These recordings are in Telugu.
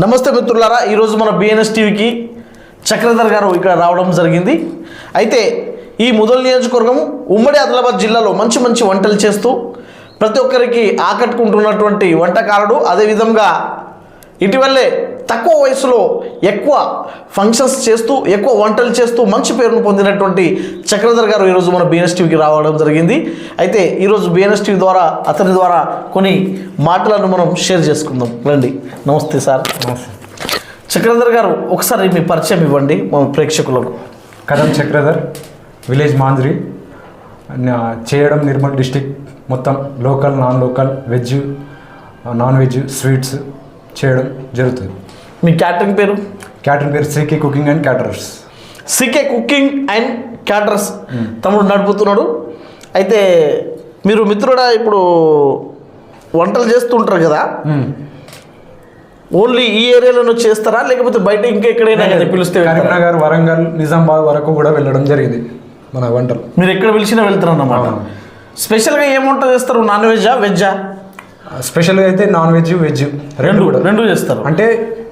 నమస్తే మిత్రులారా ఈరోజు మన బిఎన్ఎస్ టీవీకి చక్రధర్ గారు ఇక్కడ రావడం జరిగింది. అయితే ఈ ముదల్ నియోజకవర్గం ఉమ్మడి ఆదిలాబాద్ జిల్లాలో మంచి మంచి వంటలు చేస్తూ ప్రతి ఒక్కరికి ఆకట్టుకుంటున్నటువంటి వంటకారుడు. అదేవిధంగా ఇటీవలే తక్కువ వయసులో ఎక్కువ ఫంక్షన్స్ చేస్తూ ఎక్కువ వంటలు చేస్తూ మంచి పేరును పొందినటువంటి చక్రధర్ గారు ఈరోజు మన బిఎన్ఎస్ టీవీకి రావడం జరిగింది. అయితే ఈరోజు బిఎన్ఎస్ టీవీ ద్వారా అతని ద్వారా కొన్ని మాటలను మనం షేర్ చేసుకుందాం. రండి. నమస్తే సార్. చక్రధర్ గారు ఒకసారి మీ పరిచయం ఇవ్వండి మా ప్రేక్షకులకు. కదం చక్రధర్ విలేజ్ మాంజ్రి చేయడం నిర్మల్ డిస్టిక్ మొత్తం local non local veg non veg sweets చేయడం జరుగుతుంది. మీ క్యాటరింగ్ పేరు? క్యాటరింగ్ పేరు Sriki cooking and caterers. CK cooking and caters తమ్ముడు నడుపుతున్నాడు. అయితే మీరు మిత్రుడా ఇప్పుడు వంటలు చేస్తుంటారు కదా? ఓన్లీ ఈ ఏరియాలోనే చేస్తారా? లేకపోతే బయట ఇంకా ఎక్కడైనా కానీ పిలిస్తే? కరీంనగర్ వరంగల్ నిజామాబాద్ వరకు కూడా వెళ్ళడం జరిగింది మన వంటలు. మీరు ఎక్కడ పిలిచినా వెళ్తారు అన్నమాట. స్పెషల్గా ఏం వంట చేస్తారు? నాన్ వెజ్జా వెజ్జా? స్పెషల్గా అయితే నాన్ వెజ్ వెజ్. రెండు కూడా. రెండు చేస్తారు. అంటే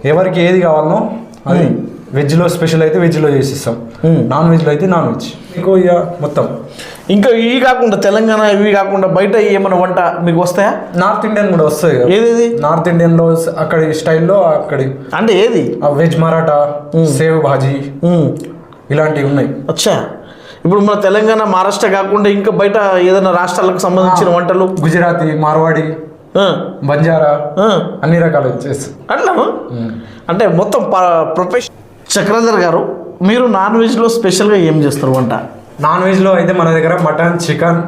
ఎవరికి ఏది కావాలనో అది వెజ్లో స్పెషల్ అయితే వెజ్లో చేసిస్తాం. నాన్ వెజ్లో అయితే నాన్ వెజ్. మీకు ఇక మొత్తం. ఇంకా ఇవి కాకుండా తెలంగాణ ఇవి కాకుండా బయట ఏమైనా వంట మీకు వస్తాయా? నార్త్ ఇండియన్ కూడా వస్తాయి. ఏది నార్త్ ఇండియన్లో అక్కడి స్టైల్లో అక్కడి అంటే ఏది? వెజ్ మరాఠా సేవ్ భాజీ. ఇలాంటివి ఉన్నాయి. అచ్చా. ఇప్పుడు మన తెలంగాణ మహారాష్ట్ర కాకుండా ఇంకా బయట ఏదైనా రాష్ట్రాలకు సంబంధించిన వంటలు? గుజరాతీ మార్వాడి. బంజారా అన్ని రకాలు చేస్తాం అట్లా అంటే మొత్తం ప్రొఫెషన్ చక్రధర్ గారు మీరు నాన్ వెజ్లో స్పెషల్గా ఏం చేస్తారు వంట? నాన్ వెజ్లో అయితే మన దగ్గర మటన్ చికెన్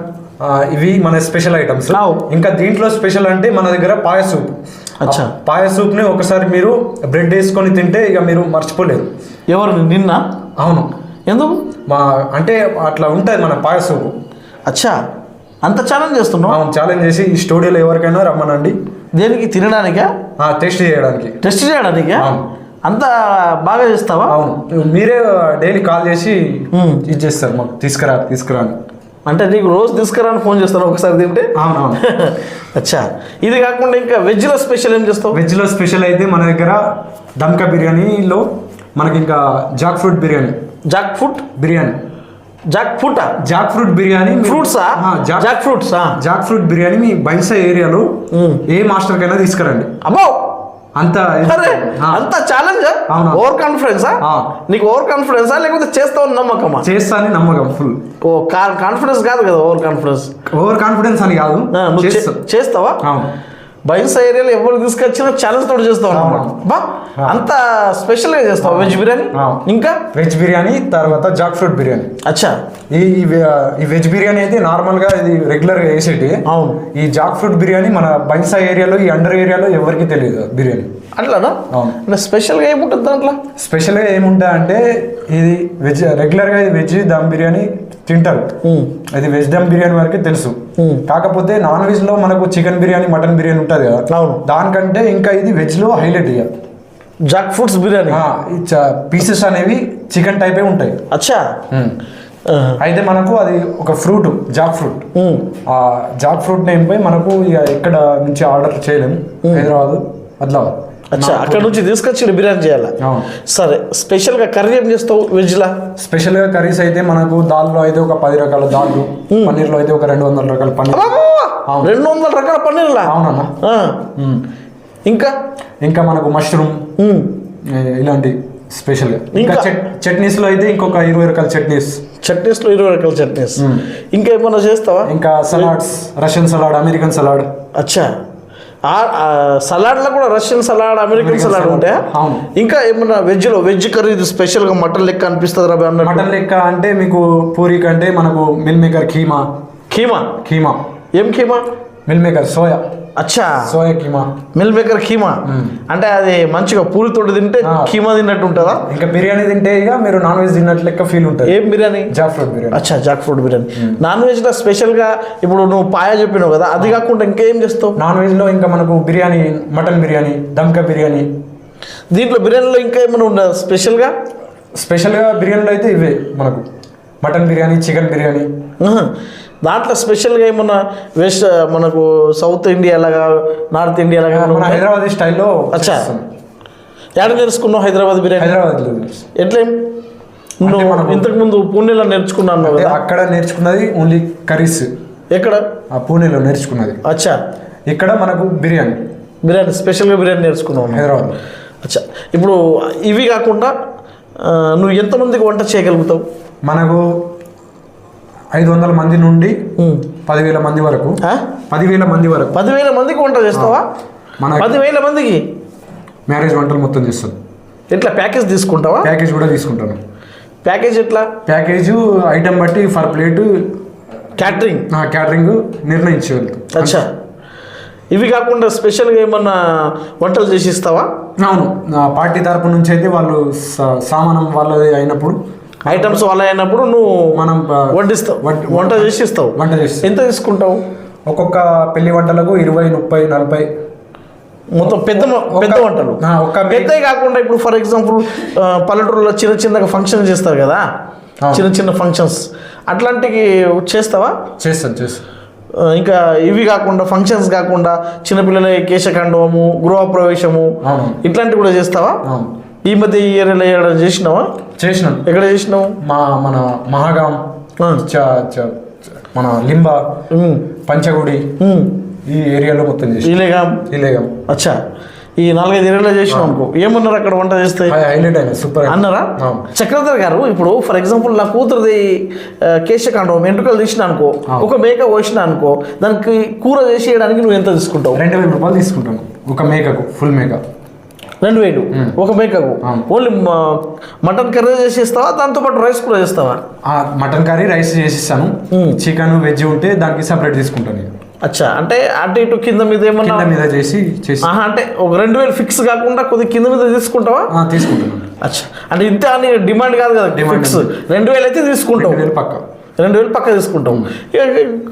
ఇవి మన స్పెషల్ ఐటమ్స్. ఇంకా దీంట్లో స్పెషల్ అంటే మన దగ్గర పాయ సూప్. అచ్చా. పాయ సూప్ని ఒకసారి మీరు బ్రెడ్ వేసుకొని తింటే ఇక మీరు మర్చిపోలేరు. ఎవరు? నిన్న? అవును. ఎందుకు? మా అంటే అట్లా ఉంటుంది మన పాయ సూప్. అచ్చా. అంత ఛాలెంజ్ చేస్తున్నావు? అవును ఛాలెంజ్ చేసి ఈ స్టూడియోలో ఎవరికైనా రమ్మనండి. దేనికి? తినడానికా? టెస్ట్ చేయడానికి. టెస్ట్ చేయడానికా. అంత బాగా చేస్తావా? అవును. మీరే డైలీ కాల్ చేసి మ్మ్. ఇది చేస్తారు మాకు. తీసుకురా తీసుకురా అని. అంటే నీకు రోజు తీసుకురాని ఫోన్ చేస్తాను ఒకసారి తింటే? అవునవును అచ్చా. ఇది కాకుండా ఇంకా వెజ్లో స్పెషల్ ఏం చేస్తావు? వెజ్లో స్పెషల్ అయితే మన దగ్గర దమ్కా బిర్యానీలో మనకి ఇంకా jackfruit biryani. Jackfruit? Biryani. Jack ఫ్రూటా Jack fruit biryani ఫ్రూట్సా జాక్ ఫ్రూట్సా జాక్ ఫ్రూట్ బిర్యానీ మీ బైసా ఏరియాలో మ్మ్. ఏ మాస్టర్కైనా తీసుకురండి. అబ్బో అంత అంత ఛాలెంజ్. ఓవర్ కాన్ఫిడెన్సా. నీకు ఓవర్ కాన్ఫిడెన్సా లేకపోతే చేస్తావు నమ్మకమా? చేస్తానని నమ్మకం ఫుల్ ఓ కాన్ఫిడెన్స్ కాదు కదా ఓవర్ కాన్ఫిడెన్స్ ఓవర్ కాన్ఫిడెన్స్ అని కాదు. చేస్తావా? బైన్స్ ఏరియాలో ఎవరు తీసుకొచ్చినా ఛాలెంజ్ తోటి చేస్తావు అన్నమాట అవును. బా. అంత స్పెషల్గా చేస్తావు వెజ్ బిర్యానీ. ఇంకా? వెజ్ బిర్యానీ తర్వాత జాక్ ఫ్రూట్ బిర్యానీ. అచ్చా. ఈ ఈ వెజ్ బిర్యానీ అయితే నార్మల్గా ఇది రెగ్యులర్గా వేసేటి. అవును. ఈ జాక్ ఫ్రూట్ బిర్యానీ మన బైసా ఏరియాలో ఈ అండర్ ఏరియాలో ఎవరికి తెలియదు బిర్యానీ. అట్లానా? అవును. స్పెషల్గా ఏముంటుంది దాంట్లో? స్పెషల్గా ఏముంటుంది అంటే ఇది వెజ్ రెగ్యులర్గా ఇది వెజ్ దమ్ బిర్యానీ తింటారు. అది వెజ్ దమ్ బిర్యానీ వరకే తెలుసు. కాకపోతే నాన్ వెజ్లో మనకు చికెన్ బిర్యానీ మటన్ బిర్యానీ ఉంటుంది కదా. అవును. దానికంటే ఇంకా ఇది వెజ్లో హైలైట్ ఇక. Jackfruits biryani? పీసెస్ అనేవి చికెన్ టైపే ఉంటాయి. అచ్చా. అయితే మనకు అది ఒక ఫ్రూట్ జాక్ ఫ్రూట్ ఆ జాక్ ఫ్రూట్ నేమ్ పై మనకు ఇక ఎక్కడ నుంచి ఆర్డర్ చేయలేము హైదరాబాద్ ఆదిలాబాద్ అచ్చా అక్కడ నుంచి తీసుకొచ్చి బిర్యానీ చేయాలా? సరే స్పెషల్గా కర్రీ ఏం చేస్తావు వెజ్లా? స్పెషల్గా కర్రీస్ అయితే మనకు దాల్లో అయితే ఒక పది రకాల దాళ్ళు పన్నీర్లో అయితే ఒక రెండు వందల రకాల పన్నీర్. రెండు వందల రకాల పన్నీర్లా? అవునన్నా. ఇంకా? ఇంకా మనకు మష్రూమ్ ఇలాంటి స్పెషల్గా. ఇంకా ఇంకా? చట్ చట్నీస్లో అయితే ఇంకొక ఇరవై రకాల చట్నీస్. చట్నీస్లో ఇరవై రకాల చట్నీస్. ఇంకా ఏమన్నా చేస్తావా? ఇంకా salads Russian salad American salad. అచ్చా. సలాడ్లో కూడా రష్యన్ సలాడ్ అమెరికన్ సలాడ్. ఉంటాయా? అవును. ఇంకా ఏమన్నా వెజ్లో వెజ్ కర్రీ ఇది స్పెషల్గా మటన్ లెక్క అనిపిస్తుంది రా మటన్ లెక్క అంటే మీకు పూరి కంటే మనకు మిల్ మేకర్ కీమా. కీమా? కీమా. ఏం కీమా? Meal maker soya. అచ్చా. Soya keema. Meal maker keema అంటే అది మంచిగా పూరితోటి తింటే. కీమా తిన్నట్టు ఉంటుందా ఇంకా బిర్యానీ తింటే ఇక మీరు నాన్ వెజ్ తిన్నట్టు లెక్క ఫీల్ ఉంటుంది. ఏం బిర్యానీ? Jack fruit biryani. అచ్చా జాక్ ఫ్రూట్ బిర్యానీ. నాన్ వెజ్లో స్పెషల్గా ఇప్పుడు నువ్వు పాయ చెప్పినావు కదా అది కాకుండా ఇంకేం చేస్తావు? నాన్ వెజ్లో ఇంకా మనకు బిర్యానీ మటన్ బిర్యానీ దమ్కా బిర్యానీ. దీంట్లో బిర్యానీలో ఇంకా ఏమైనా ఉండదు స్పెషల్గా? స్పెషల్గా బిర్యానీలో అయితే ఇవే మనకు. Mutton biryani chicken biryani. దాంట్లో స్పెషల్గా ఏమన్నా వెస్ట్ మనకు సౌత్ ఇండియా లాగా నార్త్ ఇండియా లాగా? హైదరాబాద్ స్టైల్లో అచ్చా. ఎక్కడ నేర్చుకున్నావు హైదరాబాద్ బిర్యానీ? హైదరాబాద్లో ఎట్లేం నువ్వు ఇంతకుముందు పూణేలో నేర్చుకున్నాను కదా? అక్కడ నేర్చుకున్నది ఓన్లీ కర్రీస్. ఎక్కడ? ఆ పూణేలో నేర్చుకున్నది. అచ్చా. ఇక్కడ మనకు బిర్యానీ. బిర్యానీ స్పెషల్గా బిర్యానీ నేర్చుకున్నావు నువ్వు. హైదరాబాద్లో. అచ్చా. ఇప్పుడు ఇవి కాకుండా నువ్వు ఎంతమందికి వంట చేయగలుగుతావు? మనకు ఐదు వందల మంది నుండి. పదివేల మంది వరకు? పదివేల మంది వరకు. పదివేల మందికి వంట చేస్తావా? మన పదివేల మందికి? మ్యారేజ్ వంటలు మొత్తం చేస్తాం. ఎట్లా ప్యాకేజ్ తీసుకుంటావా? ప్యాకేజ్ కూడా తీసుకుంటాను. ప్యాకేజ్ ఎట్లా? ప్యాకేజ్ ఐటమ్ బట్టి ఫర్ ప్లేట్. క్యాటరింగ్? క్యాటరింగ్ నిర్ణయించి వెళ్తాం అచ్చా. ఇవి కాకుండా స్పెషల్గా ఏమన్నా వంటలు చేసి ఇస్తావా? అవును. పార్టీ తరపు నుంచి అయితే వాళ్ళు సామానం వాళ్ళది అయినప్పుడు ఐటమ్స్ వాళ్ళ అయినప్పుడు నువ్వు మనం ఆ, వడ్డిస్తావు. వడ్- వంట చేసి ఇస్తావు వంట చేస్తాం ఎంత తీసుకుంటావు? ఒక్కొక్క పెళ్ళి వంటలకు ఇరవై ముప్పై నలభై. మొత్తం పెద్ద పెద్ద వంటలు. పెద్దవి కాకుండా ఇప్పుడు ఫర్ ఎగ్జాంపుల్ పల్లెటూరులో చిన్న చిన్నగా ఫంక్షన్ చేస్తారు కదా. చిన్న చిన్న ఫంక్షన్స్ అట్లాంటివి చేస్తావా? చేస్తాను చేస్తాను ఇంకా ఇవి కాకుండా ఫంక్షన్స్ కాకుండా చిన్నపిల్లల కేశఖండవము గృహప్రవేశము ఇట్లాంటివి కూడా చేస్తావా? ఈ మధ్య ఈ ఏరియాలో ఏడ చేసినావా? చేసినాను ఎక్కడ చేసినావు? మా మన మహాగాం మన లింబ పంచగుడి. ఈ ఏరియాలో మొత్తం చేసి ఇలేగా? ఇలేగాం. అచ్చా. ఈ నాలుగైదు ఏరియాలో చేసినావు అనుకో. ఏమన్నారు అక్కడ వంట చేస్తే? హైలైట్ అయినా సూపర్ అన్నారా. చక్రధర్ గారు ఇప్పుడు ఫర్ ఎగ్జాంపుల్ నా కూతురుది కేశకాండం ఎంట్రుకలు తీసిన అనుకో ఒక మేక కోసిన అనుకో దానికి కూర చేసి వేయడానికి నువ్వు ఎంత తీసుకుంటావు? రెండు వేల రూపాయలు తీసుకుంటాను ఒక మేకకు ఫుల్ మేక. రెండు వేలు. ఒక మేకకు. ఓన్లీ మటన్ కర్రీ చేసి ఇస్తావా దాంతో పాటు రైస్ కూడా చేస్తావా? మటన్ కర్రీ రైస్ చేసిస్తాను. చికెన్ వెజ్ ఉంటే దానికి సపరేట్ తీసుకుంటాను నేను. అచ్చా. అంటే అటు ఇటు కింద మీద ఏమన్నా మీద చేసి చేసి. అంటే ఒక రెండు వేలు ఫిక్స్ కాకుండా కొద్ది కింద మీద తీసుకుంటావా? తీసుకుంటాను. అచ్చా. అంటే ఇంతే అని డిమాండ్ కాదు కదా ఫిక్స్ రెండు వేలు అయితే తీసుకుంటావు. పక్క. రెండు వేలు పక్క తీసుకుంటాం.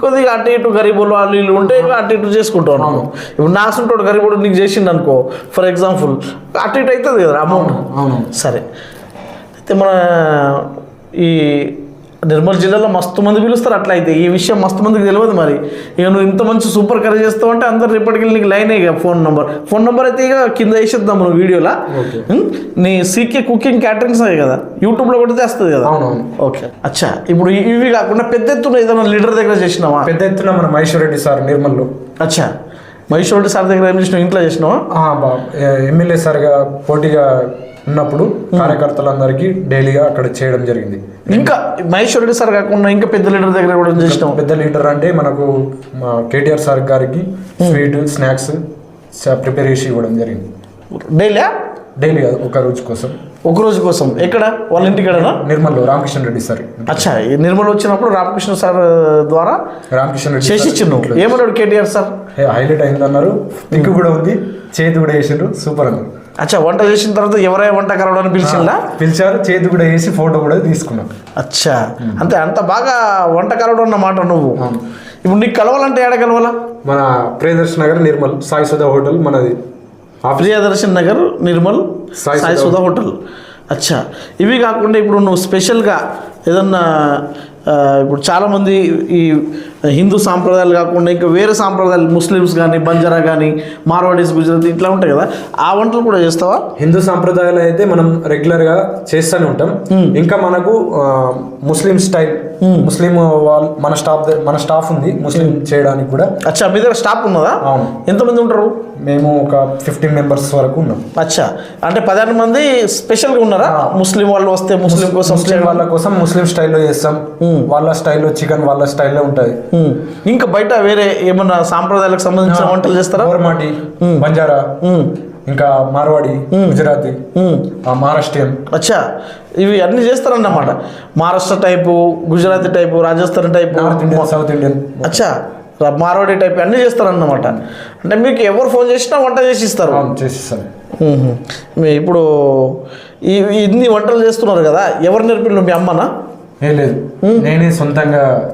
కొద్దిగా అటు ఇటు గరీబులు వాళ్ళు వీళ్ళు ఉంటే అటు ఇటు చేసుకుంటాం అనుకో ఇప్పుడు నా అసంటోడు గరీబుడు నీకు చేసిండు అనుకో ఫర్ ఎగ్జాంపుల్ అటు ఇటు అవుతుంది కదా అమౌంట్ అవును. సరే. అయితే మన ఈ నిర్మల్ జిల్లాలో మస్తు మంది పిలుస్తారు అట్లా అయితే. ఈ విషయం మస్తు మందికి తెలియదు మరి. ఇక నువ్వు ఇంత మంచి సూపర్ కర్రీ చేస్తావు అంటే అందరు ఇప్పటికి నీకు లైన్ ఇక ఫోన్ నెంబర్. ఫోన్ నెంబర్ అయితే ఇక కింద వేసేద్దాం మనం వీడియోలో? నీ సీకే కుకింగ్ క్యాటరింగ్స్ అయ్యి కదా? యూట్యూబ్లో కొడితే వస్తుంది కదా? ఓకే. అచ్చా ఇప్పుడు ఇవి కాకుండా పెద్ద ఎత్తున ఏదైనా లీడర్ దగ్గర చేసినావా? పెద్ద ఎత్తున మన మహేశ్వర్ రెడ్డి సార్ నిర్మల్లో. అచ్చా. మహేష్ రెడ్డి సార్ దగ్గర ఏం చేసినావు? ఇంట్లో చేసినావా ఎమ్మెల్యే సార్గా పోటీగా ఉన్నప్పుడు కార్యకర్తలందరికీ డైలీగా అక్కడ చేయడం జరిగింది. ఇంకా మహేష్ రెడ్డి సార్ కాకుండా ఇంకా పెద్ద లీడర్ దగ్గర కూడా చేసినావు పెద్ద లీడర్ అంటే మనకు మా కేటీఆర్ సార్ గారికి స్వీట్ స్నాక్స్ ప్రిపేర్ చేసి ఇవ్వడం జరిగింది. డైలీ డైలీ ఒక రోజు కోసం. ఒక రోజు కోసం. ఎక్కడ? వాళ్ళ ఇంటికాడనా నిర్మల్లో రామకృష్ణ రెడ్డి సార్. అచ్చా నిర్మల్ వచ్చినప్పుడు రామకృష్ణ సార్ ద్వారా రామకృష్ణ రెడ్డి చేసి ఇచ్చిండు ఏమన్నాడు కేటీఆర్ సార్? హైలైట్ అయింది అన్నారు పిక్ కూడా ఉంది చేతి కూడా వేసిండ్రు. సూపర్ అన్నారు. అచ్చా వంట చేసిన తర్వాత ఎవరై వంట కలవడానికి పిలిచిందా? పిలిచారు. చేతి కూడా వేసి ఫోటో కూడా తీసుకున్నాం. అచ్చా అంతే అంత బాగా వంట కలవడం అన్నమాట నువ్వు. ఇప్పుడు నీకు కలవాలంటే ఏడ కలవాలా? మన ప్రియదర్శ్ నగర్ నిర్మల్ సాయి సుధా హోటల్ మనది ప్రియదర్శన్ నగర్ నిర్మల్ సాయి సుధా హోటల్. అచ్చా ఇవి కాకుండా ఇప్పుడు నువ్వు స్పెషల్గా ఏదన్నా ఇప్పుడు చాలామంది ఈ హిందూ సాంప్రదాయాలు కాకుండా ఇంకా వేరే సాంప్రదాయాలు ముస్లిమ్స్ కానీ బంజారా కానీ మార్వాడీస్ గుజరాతీ ఇట్లా ఉంటాయి కదా. ఆ వంటలు కూడా చేస్తావా? హిందూ సాంప్రదాయాలు అయితే మనం రెగ్యులర్గా చేస్తూనే ఉంటాం. ఇంకా మనకు ముస్లిం స్టైల్ ముస్లిం వాళ్ళు మన స్టాఫ్ మన స్టాఫ్ ఉంది ముస్లిం చేయడానికి కూడా. అచ్చా మీ దగ్గర స్టాఫ్ ఉన్నదా? అవును. ఎంతమంది ఉంటారు? మేము ఒక ఫిఫ్టీన్ మెంబర్స్ వరకు ఉన్నాం. అచ్చా అంటే పదిహేను మంది స్పెషల్గా ఉన్నారా? ముస్లిం వాళ్ళు వస్తే ముస్లిం కోసం ముస్లిం వాళ్ళ కోసం ముస్లిం స్టైల్లో చేస్తాం. వాళ్ళ స్టైల్లో చికెన్ వాళ్ళ స్టైల్లో ఉంటుంది. ఇంకా బయట వేరే ఏమన్నా సాంప్రదాయాలకు సంబంధించిన వంటలు చేస్తారా? గోర్మాటి బంజారా. ఇంకా మార్వాడి గుజరాతీ మహారాష్ట్రియన్. అచ్చా. ఇవి అన్ని చేస్తారన్నమాట. Maharashtra type Gujarati type Rajasthan type north Indian south Indian. అచ్చా. మార్వాడి టైప్ అన్ని చేస్తారన్నమాట. అంటే మీకు ఎవరు ఫోన్ చేసినా వంట చేసి ఇస్తారు. చేసిస్తాం మ్మ్. మీ ఇప్పుడు ఈ ఇన్ని వంటలు చేస్తున్నారు కదా ఎవరు నేర్పిండు మీ అమ్మనా? ఏ లేదు. నేనే సొంతంగా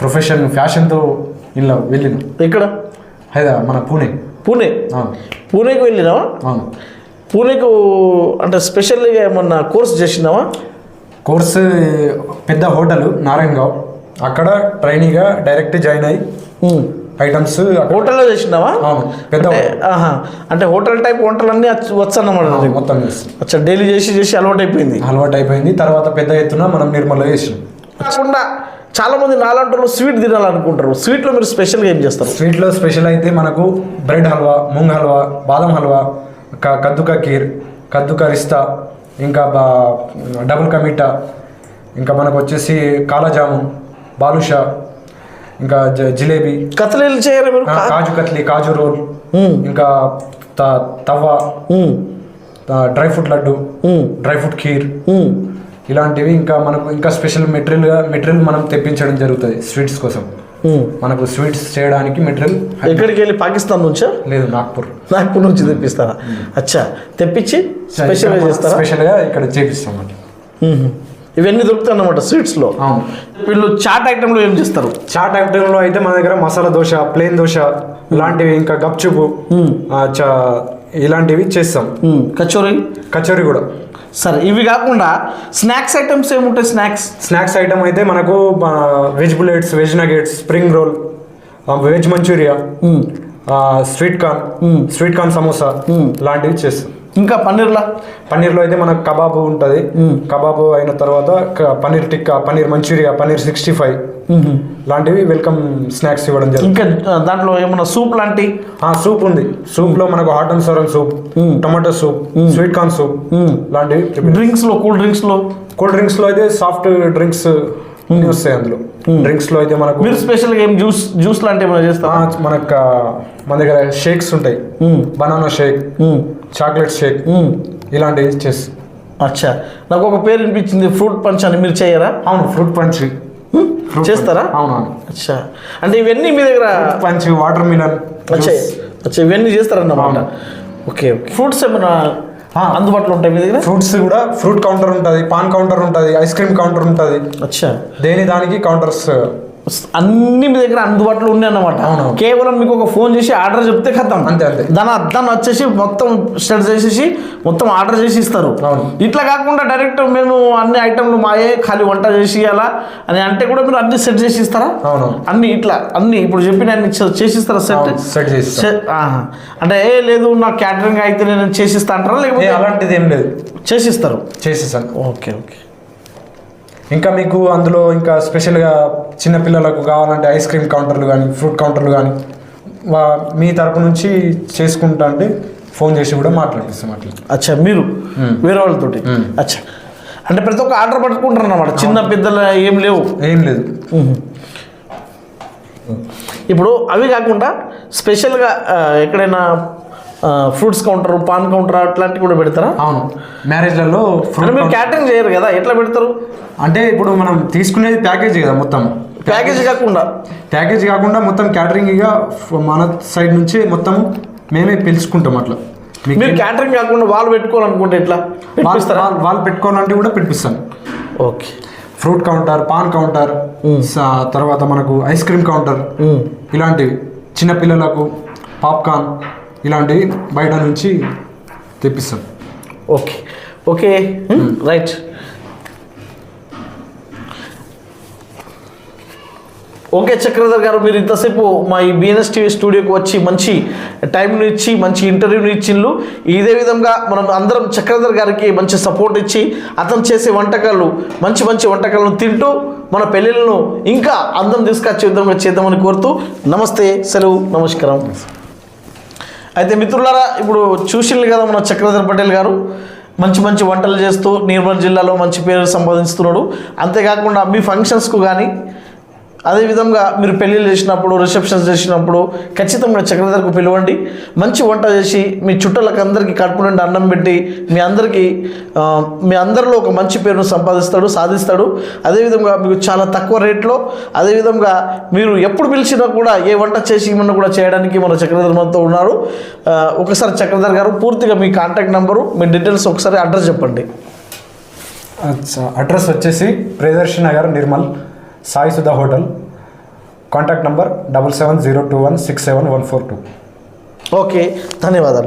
ప్రొఫెషన్ ఫ్యాషన్తో ఇలా వెళ్ళిన. ఇక్కడ హైదా మన పూణే. పూణే? అవును. పూణేకి వెళ్ళినావా? అవును. పూణేకు అంటే స్పెషల్గా ఏమన్నా కోర్స్ చేసినావా? కోర్సు పెద్ద హోటల్ నారాయణగావ్. అక్కడ ట్రైనీగా డైరెక్ట్ జాయిన్ అయ్యి. ఐటమ్స్ హోటల్లో చేసినావా? అవును. పెద్ద అంటే ఆహా. అంటే హోటల్ టైప్ వంటలన్నీ వచ్చు- వచ్చు అన్నమాట హోటల్. నీకు. మొత్తం అచ్చా డైలీ చేసి చేసి అలవాటు అయిపోయింది అలవాటు అయిపోయింది తర్వాత పెద్ద ఎత్తున మనం నిర్మల్లో చేసినాం. కాకుండా చాలా మంది నాలంటారు స్వీట్ తినాలనుకుంటారు స్వీట్లో మీరు స్పెషల్గా ఏం చేస్తారు స్వీట్లో స్పెషల్ అయితే మనకు బ్రెడ్ హల్వా మూంగ్ హల్వా బాదం హల్వా కద్దుకా కీర్ కద్దుకా రిస్తా ఇంకా బా డబుల్ కా మీఠా ఇంకా మనకు వచ్చేసి కాలా జామున్ బాలుషా ఇంకా జ- జిలేబీ కథలేలు చేయరు మీరు కాజు కత్లీ కాజు రోల్. ఇంకా తవ్వ dry fruit laddu. Dry fruit kheer. ఇలాంటివి ఇంకా మనకు ఇంకా స్పెషల్ మెటీరియల్గా మెటీరియల్ మనం తెప్పించడం జరుగుతుంది స్వీట్స్ కోసం. మనకు స్వీట్స్ చేయడానికి మెటీరియల్ ఎక్కడికి వెళ్ళి? పాకిస్తాన్ నుంచా? లేదు నాగ్పూర్. నాగ్పూర్ నుంచి తెప్పిస్తారా? అచ్చా. తెప్పించి స్పెషల్గా చేస్తారా? స్పెషల్గా ఇక్కడ చేపిస్తాం మ్మ్. ఇవన్నీ దొరుకుతాయి అన్నమాట స్వీట్స్లో వీళ్ళు చాట్ ఐటెంలో ఏం చేస్తారు? చాట్ ఐటెంలో అయితే మన దగ్గర మసాలా దోశ ప్లేన్ దోశ ఇలాంటివి ఇంకా గప్చుపు ఇలాంటివి చేస్తాం. కచోరీ? కచోరీ కూడా. సరే ఇవి కాకుండా స్నాక్స్ ఐటమ్స్ ఏముంటాయి స్నాక్స్? స్నాక్స్ ఐటమ్ అయితే మనకు veg bullets veg nuggets spring roll veg Manchuria sweet corn sweet corn samosa లాంటివి చేస్తాం. ఇంకా పన్నీర్లా? పన్నీర్లో అయితే మనకు కబాబు ఉంటుంది. కబాబు అయిన తర్వాత paneer tikka paneer Manchuria paneer sixty five లాంటివి వెల్కమ్ స్నాక్స్ ఇవ్వడం జరుగుతుంది. ఇంకా దాంట్లో ఏమన్నా సూప్ లాంటి? ఆ సూప్ ఉంది. సూప్లో మనకు hot and sour soup tomato soup sweet corn soup లాంటివి డ్రింక్స్లో కూల్ డ్రింక్స్లో? కూల్ డ్రింక్స్లో అయితే సాఫ్ట్ డ్రింక్స్ వస్తాయి అందులో. డ్రింక్స్లో అయితే మనకు మీరు స్పెషల్గా ఏం జ్యూస్ జ్యూస్ లాంటి ఏమైనా ఆ, చేస్తారా మనకు మన దగ్గర షేక్స్ ఉంటాయి. Banana shake. Chocolate shake. ఇలాంటివి చేస్తాం అచ్చా. నాకు ఒక పేరు వినిపించింది ఫ్రూట్ పంచ్ అని. మీరు చేయరా? అవును ఫ్రూట్ పంచ్ మ్మ్? చేస్తారా? అవునవును. అచ్చా. అంటే ఇవన్నీ మీ దగ్గర పంచ్ వాటర్ మిలన్ అచ్చా అచ్చా ఇవన్నీ చేస్తారన్నమాట. ఓకే ఓకే ఫ్రూట్స్ ఏమైనా. అందుబాటులో ఉంటాయి మీ దగ్గర? ఫ్రూట్స్ కూడా ఫ్రూట్ కౌంటర్ ఉంటుంది పాన్ కౌంటర్ ఉంటుంది ఐస్ క్రీమ్ కౌంటర్ ఉంటుంది. అచ్చా. దేని దానికి కౌంటర్స్ అన్ని మీ దగ్గర అందుబాటులో ఉన్నాయి అన్నమాట. అవును. కేవలం మీకు ఒక ఫోన్ చేసి ఆర్డర్ చెప్తే ఖతం అంతే, అంతే. దాని దాన్ని వచ్చేసి మొత్తం స్టార్ట్ చేసేసి మొత్తం ఆర్డర్ చేసి ఇస్తారు. ఇట్లా కాకుండా డైరెక్ట్ మేము అన్ని ఐటమ్లు మాయే ఖాళీ వంట చేసి అలా అని అంటే కూడా మీరు అన్ని సెట్ చేసి ఇస్తారా? అవును. అన్ని ఇట్లా అన్ని. ఇప్పుడు చెప్పిన అన్ని చే- చేసిస్తారా సెట్? అవును, set చేసిస్తాం. సె- ఆహా. అంటే ఏ లేదు నాకు క్యాటరింగ్ అయితే నేను చేసిస్తా అంటారా? లేకపోతే అలాంటిది ఏం లేదు. చేసిస్తారు చేసేసాను ఓకే ఓకే. ఇంకా మీకు అందులో ఇంకా స్పెషల్గా చిన్నపిల్లలకు కావాలంటే ఐస్ క్రీమ్ కౌంటర్లు కానీ ఫ్రూట్ కౌంటర్లు కానీ వా మీ తరపు నుంచి చేసుకుంటా అంటే ఫోన్ చేసి కూడా మాట్లాడిస్తాం అట్లా అచ్చా మీరు? వేరే వాళ్ళతోటి. అచ్చా. అంటే ప్రతి ఒక్క ఆర్డర్ పట్టుకుంటారు అన్నమాట. చిన్న పెద్దల ఏం లేవు. ఏం లేదు. ఇప్పుడు అవి కాకుండా స్పెషల్గా ఎక్కడైనా ఫ్రూట్స్ కౌంటర్ పాన్ కౌంటర్ అట్లాంటివి కూడా పెడతారా? అవును. మ్యారేజ్లలో మీరు క్యాటరింగ్ చేయరు కదా ఎట్లా పెడతారు? అంటే ఇప్పుడు మనం తీసుకునేది ప్యాకేజ్ కదా మొత్తం. ప్యాకేజ్ కాకుండా. ప్యాకేజ్ కాకుండా మొత్తం క్యాటరింగ్ ఇక మన సైడ్ నుంచి మొత్తం మేమే పిలుచుకుంటాం అట్లా. మీరు క్యాటరింగ్ కాకుండా వాళ్ళు పెట్టుకోవాలనుకుంటే ఎట్లా? వాళ్ళు- పెట్టుకోవాలంటే కూడా పెట్టిస్తాను okay. Fruit counter paan counter తర్వాత మనకు ఐస్ క్రీమ్ కౌంటర్ ఇలాంటివి. చిన్నపిల్లలకు పాప్కార్న్ ఇలాంటివి బయట నుంచి తెప్పిస్తాం. Okay. Okay. Right. Okay Chakradhar గారు మీరు ఇంతసేపు మా ఈ బిఎన్ఎస్ టీవీ స్టూడియోకి వచ్చి మంచి టైంని ఇచ్చి మంచి ఇంటర్వ్యూని ఇచ్చిండ్రు. ఇదే విధంగా మనం అందరం చక్రధర్ గారికి మంచి సపోర్ట్ ఇచ్చి అతను చేసే వంటకాలు మంచి మంచి వంటకాలను తింటూ మన పెళ్ళిళ్ళను ఇంకా అందం తీసుకొచ్చే విధంగా చేద్దామని కోరుతూ నమస్తే సెలవు నమస్కారం. అయితే మిత్రులారా ఇప్పుడు చూసిండ్రు కదా మన చక్రధర్ పటేల్ గారు. మంచి మంచి వంటలు చేస్తూ నిర్మల్ జిల్లాలో మంచి పేరు సంపాదించుతున్నాడు. అంతేకాకుండా మీ ఫంక్షన్స్కు కానీ అదేవిధంగా మీరు పెళ్ళిళ్ళు చేసినప్పుడు రిసెప్షన్స్ చేసినప్పుడు ఖచ్చితంగా చక్రధరకు పిలవండి. మంచి వంట చేసి మీ చుట్టాలకు అందరికీ కడుపు నుండి అన్నం పెట్టి మీ అందరికీ మీ అందరిలో ఒక మంచి పేరును సంపాదిస్తాడు సాధిస్తాడు. అదేవిధంగా మీకు చాలా తక్కువ రేట్లో అదేవిధంగా మీరు ఎప్పుడు పిలిచినా కూడా ఏ వంట చేసి ఏమన్నా కూడా చేయడానికి మన చక్రధర్ మనతో ఉన్నారు. ఒకసారి చక్రధర్ గారు పూర్తిగా మీ కాంటాక్ట్ నెంబరు మీ డీటెయిల్స్ ఒకసారి అడ్రస్ చెప్పండి. అడ్రస్ వచ్చేసి Priyadarshi Nagar Nirmal. Sai Sudha hotel. Contact number double seven zero two one six seven one four two okay ధన్యవాదాలు.